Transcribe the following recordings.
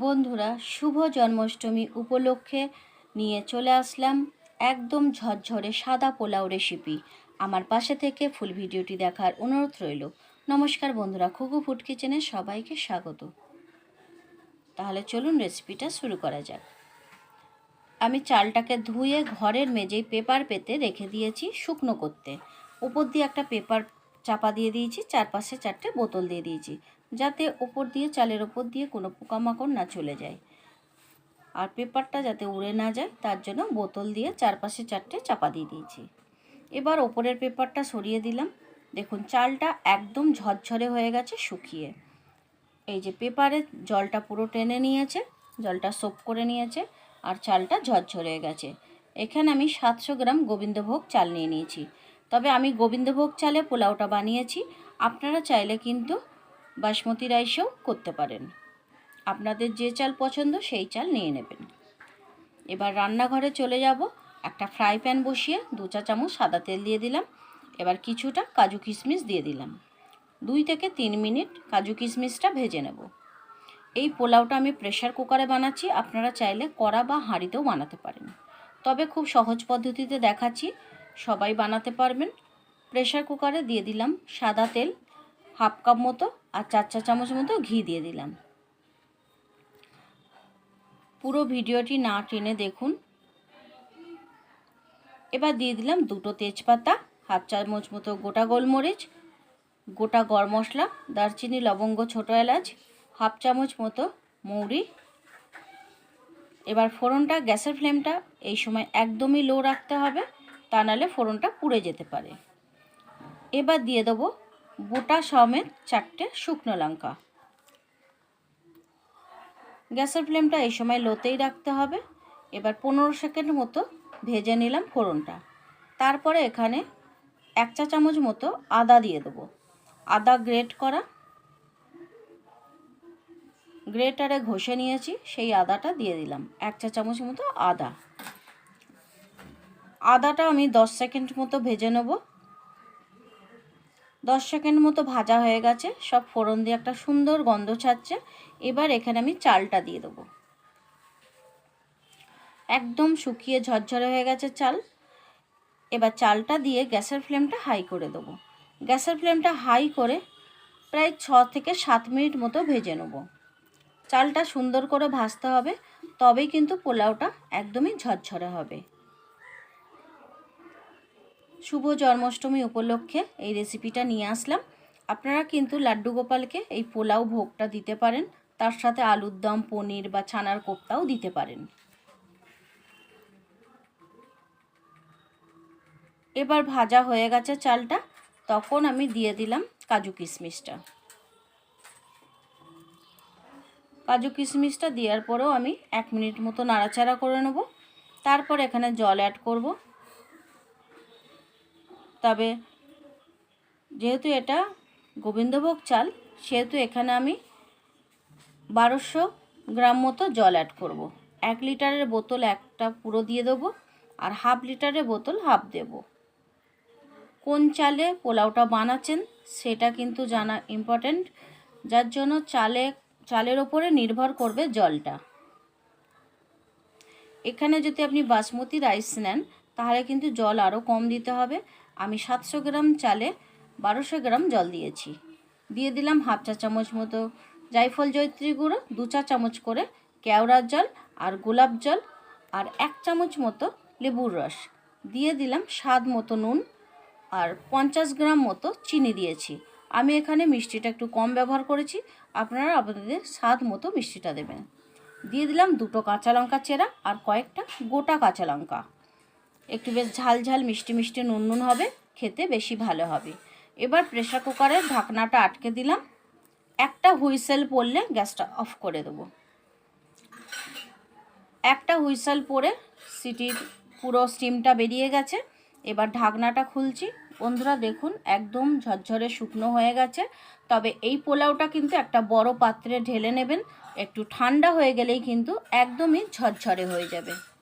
বন্ধুরা, শুভ জন্মাষ্টমী উপলক্ষে নিয়ে চলে আসলাম একদম ঝরঝরে সাদা পোলাও রেসিপি। আমার পাশে থেকে ফুল ভিডিওটি দেখার অনুরোধ রইল। নমস্কার বন্ধুরা, খুগু ফুড কিচেনে সবাইকে স্বাগত। তাহলে চলুন রেসিপিটা শুরু করা যাক। আমি চালটাকে ধুয়ে ঘরের মেজেই পেপার পেতে রেখে দিয়েছি শুকনো করতে। উপর দিয়ে একটা পেপার চাপা দিয়ে দিয়েছি, চারপাশে চারটে বোতল দিয়ে দিয়েছি, যাতে ওপর দিয়ে, চালের ওপর দিয়ে কোনো পোকামাকড় না চলে যায়। আর পেপারটা যাতে উড়ে না যায়, তার জন্য বোতল দিয়ে চারপাশে চারটে চাপা দিয়ে দিয়েছি। এবার ওপরের পেপারটা সরিয়ে দিলাম। দেখুন, চালটা একদম ঝরঝরে হয়ে গেছে, শুকিয়ে। এই যে পেপারে জলটা পুরো টেনে নিয়েছে, জলটা সোপ করে নিয়েছে, আর চালটা ঝরঝরে গেছে। এখানে আমি সাতশো গ্রাম গোবিন্দভোগ চাল নিয়ে নিয়েছি। তবে আমি গোবিন্দভোগ চালে পোলাওটা বানিয়েছি। আপনারা চাইলে কিন্তু বাসমতি রাইসেও করতে পারেন। আপনাদের যে চাল পছন্দ সেই চাল নিয়ে নেবেন। এবার রান্নাঘরে চলে যাব। একটা ফ্রাই প্যান বসিয়ে দু চা চামচ সাদা তেল দিয়ে দিলাম। এবার কিছুটা কাজু কিশমিশ দিয়ে দিলাম। দুই থেকে তিন মিনিট কাজু কিশমিশটা ভেজে নেব। এই পোলাওটা আমি প্রেশার কুকারে বানাচ্ছি। আপনারা চাইলে কড়া বা হাঁড়িতেও বানাতে পারেন। তবে খুব সহজ পদ্ধতিতে দেখাচ্ছি। সবাই বানাতে পারবেন। প্রেশার কুকারে দিয়ে দিলাম সাদা তেল হাফ কাপ মতো আর চার চা চামচ মতো ঘি দিয়ে দিলাম। পুরো ভিডিওটি না টেনে দেখুন। এবার দিয়ে দিলাম দুটো তেজপাতা, হাফ চামচ মতো গোটা গোলমরিচ, গোটা গরম মশলা, দারচিনি, লবঙ্গ, ছোটো এলাচ, হাফ চামচ মতো মৌরি। এবার ফোড়নটা গ্যাসের ফ্লেমটা এই সময় একদমই লো রাখতে হবে। তা নাহলে ফোড়নটা পুড়ে যেতে পারে। এবার দিয়ে দেবো গোটা সমেত চারটে শুকনো লঙ্কা। গ্যাসের ফ্লেমটা এই সময় লোতেই রাখতে হবে। এবার পনেরো সেকেন্ড মতো ভেজে নিলাম ফোড়নটা। তারপরে এখানে এক চা চামচ মতো আদা দিয়ে দেবো। আদা গ্রেট করা। গ্রেটারে ঘষে নিয়েছি, সেই আদাটা দিয়ে দিলাম। এক চা চামচ মতো আদা। আদাটা আমি দশ সেকেন্ড মতো ভেজে নেব। দশ সেকেন্ড মতো ভাজা হয়ে গেছে, সব ফোড়ন দিয়ে একটা সুন্দর গন্ধ ছাড়ছে। এবার এখানে আমি চালটা দিয়ে দেবো। একদম শুকিয়ে ঝরঝরে হয়ে গেছে চাল। এবার চালটা দিয়ে গ্যাসের ফ্লেমটা হাই করে দেবো। গ্যাসের ফ্লেমটা হাই করে প্রায় ছ থেকে সাত মিনিট মতো ভেজে নেব। চালটা সুন্দর করে ভাজতে হবে, তবেই কিন্তু পোলাওটা একদমই ঝরঝরে হবে। শুভ জন্মাষ্টমী উপলক্ষে এই রেসিপিটা নিয়ে আসলাম। আপনারা কিন্তু লাড্ডু গোপালকে এই পোলাও ভোগটা দিতে পারেন, তার সাথে আলুর দম, পনির বা ছানার কোপ্তাও দিতে পারেন। এবার ভাজা হয়ে গেছে চালটা, তখন আমি দিয়ে দিলাম কাজু কিশমিশটা। কাজু কিশমিশটা দেওয়ার পরেও আমি এক মিনিট মতো নাড়াচাড়া করে নেব। তারপর এখানে জল অ্যাড করব। তবে যেহেতু এটা গোবিন্দভোগ চাল, সেহেতু এখানে আমি বারোশো গ্রাম মতো জল অ্যাড করব। এক লিটারের বোতল একটা পুরো দিয়ে দেবো আর হাফ লিটারের বোতল হাফ দেব। কোন চালে পোলাওটা বানাচ্ছেন সেটা কিন্তু জানা ইম্পর্ট্যান্ট যার জন্য চালে, চালের ওপরে নির্ভর করবে জলটা। এখানে যদি আপনি বাসমতি রাইস নেন, তাহলে কিন্তু জল আরও কম দিতে হবে। আমি সাতশো গ্রাম চালে বারোশো গ্রাম জল দিয়েছি। দিয়ে দিলাম হাফ চা চামচ মতো জাইফল জৈত্রী গুঁড়ো, দু চা চামচ করে কেওড়ার জল আর গোলাপ জল আর এক চামচ মতো লেবুর রস। দিয়ে দিলাম স্বাদ মতো নুন আর পঞ্চাশ গ্রাম মতো চিনি দিয়েছি। আমি এখানে মিষ্টিটা একটু কম ব্যবহার করেছি, আপনারা আপনাদের স্বাদ মতো মিষ্টিটা দেবেন। দিয়ে দিলাম দুটো কাঁচা লঙ্কা চেরা আর কয়েকটা গোটা কাঁচা লঙ্কা। একটু বেশ ঝাল ঝাল, মিষ্টি মিষ্টি নুন নুন হবে, খেতে বেশি ভালো হবে। এবার প্রেশার কুকারের ঢাকনাটা আটকে দিলাম। একটা হুইসেল পড়লে গ্যাসটা অফ করে দেবো। একটা হুইসেল পরে সিটির পুরো স্টিমটা বেরিয়ে গেছে। এবার ঢাকনাটা খুলছি। বন্ধুরা, দেখুন, একদম ঝরঝরে শুকনো হয়ে গেছে। তবে এই পোলাওটা কিন্তু একটা বড় পাত্রে ঢেলে নেবেন। একটু ঠান্ডা হয়ে গেলেই কিন্তু একদমই ঝরঝরে হয়ে যাবে।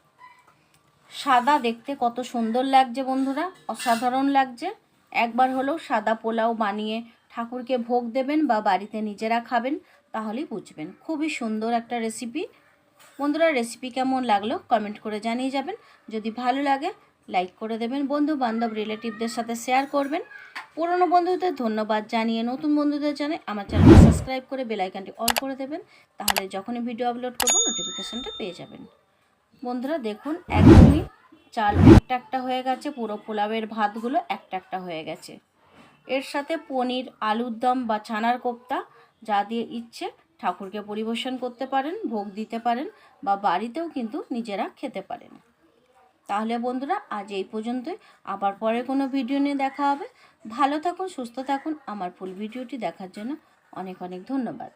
সাদা দেখতে কত সুন্দর লাগছে বন্ধুরা, অসাধারণ লাগছে। একবার হলেও সাদা পোলাও বানিয়ে ঠাকুরকে ভোগ দেবেন বা বাড়িতে নিজেরা খাবেন, তাহলেই বুঝবেন। খুবই সুন্দর একটা রেসিপি বন্ধুরা রেসিপি কেমন লাগল কমেন্ট করে জানিয়ে যাবেন। যদি ভালো লাগে লাইক করে দেবেন। বন্ধু বান্ধব রিলেটিভদের সাথে শেয়ার করবেন। পুরনো বন্ধুদের ধন্যবাদ জানিয়ে নতুন বন্ধুদের জানাই আমার চ্যানেলটি সাবস্ক্রাইব করে বেলাইকানটি অল করে দেবেন। তাহলে যখনই ভিডিও আপলোড করব নোটিফিকেশানটা পেয়ে যাবেন। বন্ধুরা দেখুন, একদমই চাল একটা একটা হয়ে গেছে, পুরো পোলাওয়ের ভাতগুলো একটা একটা হয়ে গেছে। এর সাথে পনির, আলুর দম বা ছানার কোপ্তা যা দিয়ে ইচ্ছে ঠাকুরকে পরিবেশন করতে পারেন, ভোগ দিতে পারেন বা বাড়িতেও কিন্তু নিজেরা খেতে পারেন। তাহলে বন্ধুরা, আজ এই পর্যন্তই। আবার পরে কোনো ভিডিও নিয়ে দেখা হবে। ভালো থাকুন, সুস্থ থাকুন। আমার ফুল ভিডিওটি দেখার জন্য অনেক অনেক ধন্যবাদ।